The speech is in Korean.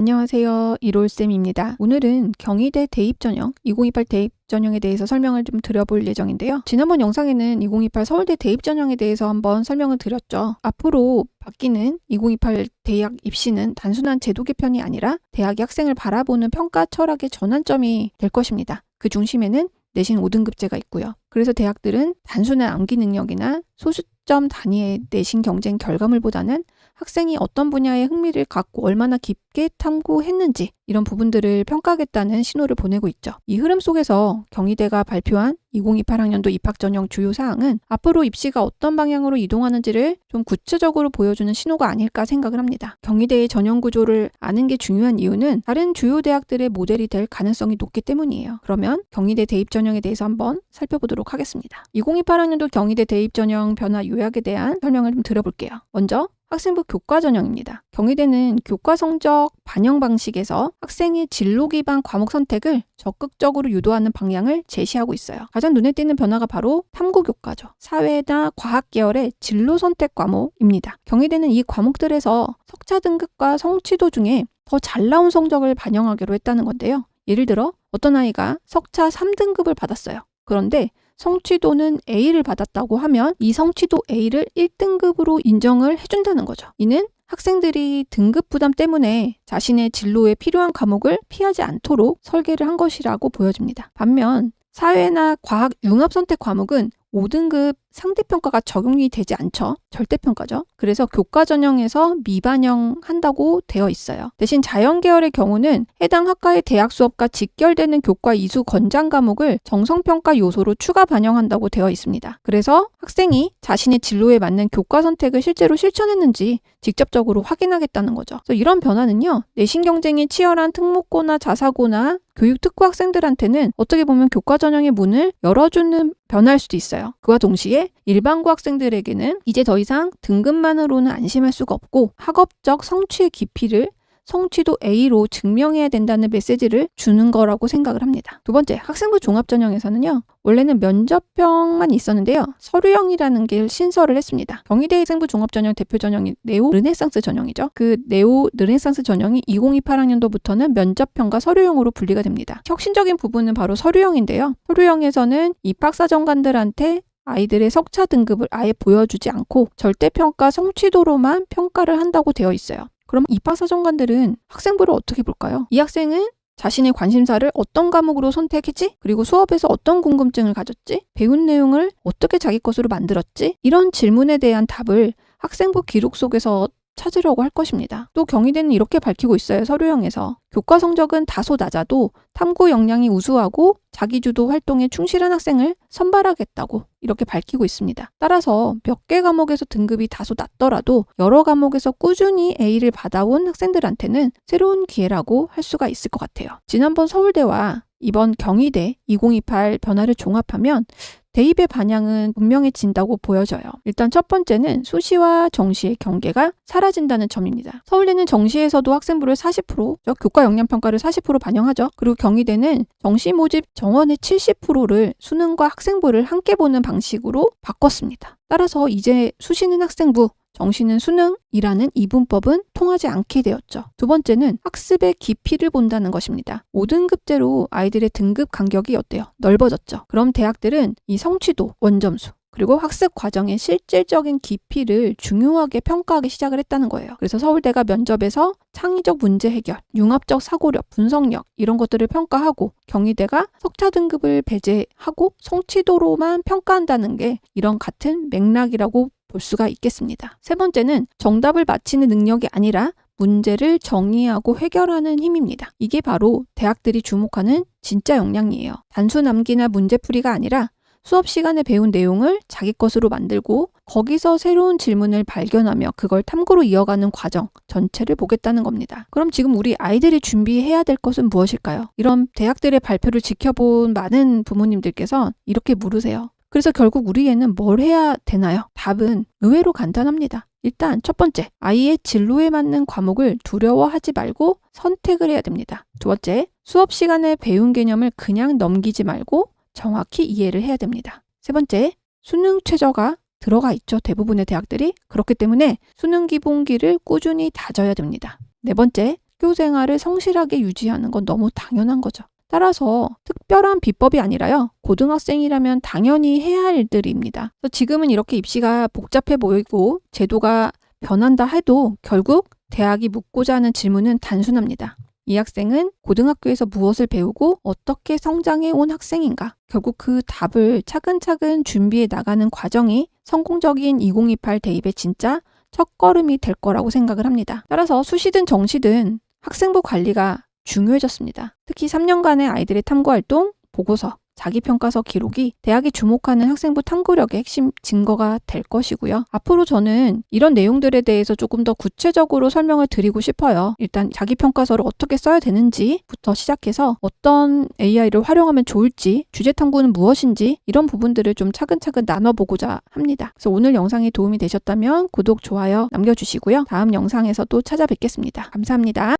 안녕하세요. 이롤쌤입니다. 오늘은 경희대 대입 전형, 2028 대입 전형에 대해서 설명을 좀 드려볼 예정인데요. 지난번 영상에는 2028 서울대 대입 전형에 대해서 한번 설명을 드렸죠. 앞으로 바뀌는 2028 대학 입시는 단순한 제도 개편이 아니라 대학이 학생을 바라보는 평가 철학의 전환점이 될 것입니다. 그 중심에는 내신 5등급제가 있고요. 그래서 대학들은 단순한 암기 능력이나 소수점 단위의 내신 경쟁 결과물보다는 학생이 어떤 분야에 흥미를 갖고 얼마나 깊게 탐구했는지 이런 부분들을 평가하겠다는 신호를 보내고 있죠. 이 흐름 속에서 경희대가 발표한 2028 학년도 입학 전형 주요 사항은 앞으로 입시가 어떤 방향으로 이동하는지를 좀 구체적으로 보여주는 신호가 아닐까 생각을 합니다. 경희대의 전형 구조를 아는 게 중요한 이유는 다른 주요 대학들의 모델이 될 가능성이 높기 때문이에요. 그러면 경희대 대입 전형에 대해서 한번 살펴보도록 하겠습니다. 2028 학년도 경희대 대입 전형 변화 요약에 대한 설명을 좀 드려볼게요. 먼저 학생부 교과 전형입니다. 경희대는 교과 성적 반영 방식에서 학생의 진로 기반 과목 선택을 적극적으로 유도하는 방향을 제시하고 있어요. 가장 눈에 띄는 변화가 바로 탐구 교과죠. 사회나 과학 계열의 진로 선택 과목입니다. 경희대는 이 과목들에서 석차 등급과 성취도 중에 더 잘 나온 성적을 반영하기로 했다는 건데요. 예를 들어 어떤 아이가 석차 3등급을 받았어요. 그런데 성취도는 A를 받았다고 하면 이 성취도 A를 1등급으로 인정을 해준다는 거죠. 이는 학생들이 등급 부담 때문에 자신의 진로에 필요한 과목을 피하지 않도록 설계를 한 것이라고 보여집니다. 반면 사회나 과학 융합 선택 과목은 5등급 상대평가가 적용이 되지 않죠. 절대평가죠. 그래서 교과 전형에서 미반영 한다고 되어 있어요. 대신 자연 계열의 경우는 해당 학과의 대학 수업과 직결되는 교과 이수 권장 과목을 정성평가 요소로 추가 반영한다고 되어 있습니다. 그래서 학생이 자신의 진로에 맞는 교과 선택을 실제로 실천했는지 직접적으로 확인하겠다는 거죠. 이런 변화는요. 내신 경쟁이 치열한 특목고나 자사고나 교육 특구 학생들한테는 어떻게 보면 교과 전형의 문을 열어주는 변화일 수도 있어요. 그와 동시에 일반고 학생들에게는 이제 더 이상 등급만으로는 안심할 수가 없고 학업적 성취의 깊이를 성취도 A로 증명해야 된다는 메시지를 주는 거라고 생각을 합니다. 두 번째, 학생부 종합전형에서는요, 원래는 면접형만 있었는데요, 서류형이라는 게 신설을 했습니다. 경희대 학생부 종합전형 대표 전형이 네오 르네상스 전형이죠. 그 네오 르네상스 전형이 2028학년도부터는 면접형과 서류형으로 분리가 됩니다. 혁신적인 부분은 바로 서류형인데요. 서류형에서는 입학사정관들한테 아이들의 석차 등급을 아예 보여주지 않고 절대평가 성취도로만 평가를 한다고 되어 있어요. 그럼 입학 사정관들은 학생부를 어떻게 볼까요? 이 학생은 자신의 관심사를 어떤 과목으로 선택했지? 그리고 수업에서 어떤 궁금증을 가졌지? 배운 내용을 어떻게 자기 것으로 만들었지? 이런 질문에 대한 답을 학생부 기록 속에서 찾으려고 할 것입니다. 또 경희대는 이렇게 밝히고 있어요. 서류형에서. 교과 성적은 다소 낮아도 탐구 역량이 우수하고 자기주도 활동에 충실한 학생을 선발하겠다고 이렇게 밝히고 있습니다. 따라서 몇 개 과목에서 등급이 다소 낮더라도 여러 과목에서 꾸준히 A를 받아온 학생들한테는 새로운 기회라고 할 수가 있을 것 같아요. 지난번 서울대와 이번 경희대 2028 변화를 종합하면 대입의 반향은 분명해진다고 보여져요. 일단 첫 번째는 수시와 정시의 경계가 사라진다는 점입니다. 서울대는 정시에서도 학생부를 40%, 교과 역량 평가를 40% 반영하죠. 그리고 경희대는 정시 모집 정원의 70%를 수능과 학생부를 함께 보는 방식으로 바꿨습니다. 따라서 이제 수시는 학생부, 정시는 수능이라는 이분법은 통하지 않게 되었죠. 두 번째는 학습의 깊이를 본다는 것입니다. 5등급제로 아이들의 등급 간격이 어때요? 넓어졌죠. 그럼 대학들은 이 성취도, 원점수, 그리고 학습 과정의 실질적인 깊이를 중요하게 평가하기 시작을 했다는 거예요. 그래서 서울대가 면접에서 창의적 문제 해결, 융합적 사고력, 분석력 이런 것들을 평가하고 경희대가 석차 등급을 배제하고 성취도로만 평가한다는 게 이런 같은 맥락이라고 볼 수가 있겠습니다. 세 번째는 정답을 맞히는 능력이 아니라 문제를 정의하고 해결하는 힘입니다. 이게 바로 대학들이 주목하는 진짜 역량이에요. 단순 암기나 문제풀이가 아니라 수업 시간에 배운 내용을 자기 것으로 만들고 거기서 새로운 질문을 발견하며 그걸 탐구로 이어가는 과정 전체를 보겠다는 겁니다. 그럼 지금 우리 아이들이 준비해야 될 것은 무엇일까요? 이런 대학들의 발표를 지켜본 많은 부모님들께서 이렇게 물으세요. 그래서 결국 우리에는 뭘 해야 되나요? 답은 의외로 간단합니다. 일단 첫 번째, 아이의 진로에 맞는 과목을 두려워하지 말고 선택을 해야 됩니다. 두 번째, 수업 시간에 배운 개념을 그냥 넘기지 말고 정확히 이해를 해야 됩니다. 세 번째, 수능 최저가 들어가 있죠. 대부분의 대학들이. 그렇기 때문에 수능 기본기를 꾸준히 다져야 됩니다. 네 번째, 학교 생활을 성실하게 유지하는 건 너무 당연한 거죠. 따라서 특별한 비법이 아니라요. 고등학생이라면 당연히 해야 할 일들입니다. 지금은 이렇게 입시가 복잡해 보이고 제도가 변한다 해도 결국 대학이 묻고자 하는 질문은 단순합니다. 이 학생은 고등학교에서 무엇을 배우고 어떻게 성장해 온 학생인가? 결국 그 답을 차근차근 준비해 나가는 과정이 성공적인 2028 대입의 진짜 첫걸음이 될 거라고 생각을 합니다. 따라서 수시든 정시든 학생부 관리가 중요해졌습니다. 특히 3년간의 아이들의 탐구 활동, 보고서, 자기평가서 기록이 대학이 주목하는 학생부 탐구력의 핵심 증거가 될 것이고요. 앞으로 저는 이런 내용들에 대해서 조금 더 구체적으로 설명을 드리고 싶어요. 일단 자기평가서를 어떻게 써야 되는지부터 시작해서 어떤 AI를 활용하면 좋을지, 주제 탐구는 무엇인지 이런 부분들을 좀 차근차근 나눠보고자 합니다. 그래서 오늘 영상이 도움이 되셨다면 구독, 좋아요 남겨주시고요. 다음 영상에서 또 찾아뵙겠습니다. 감사합니다.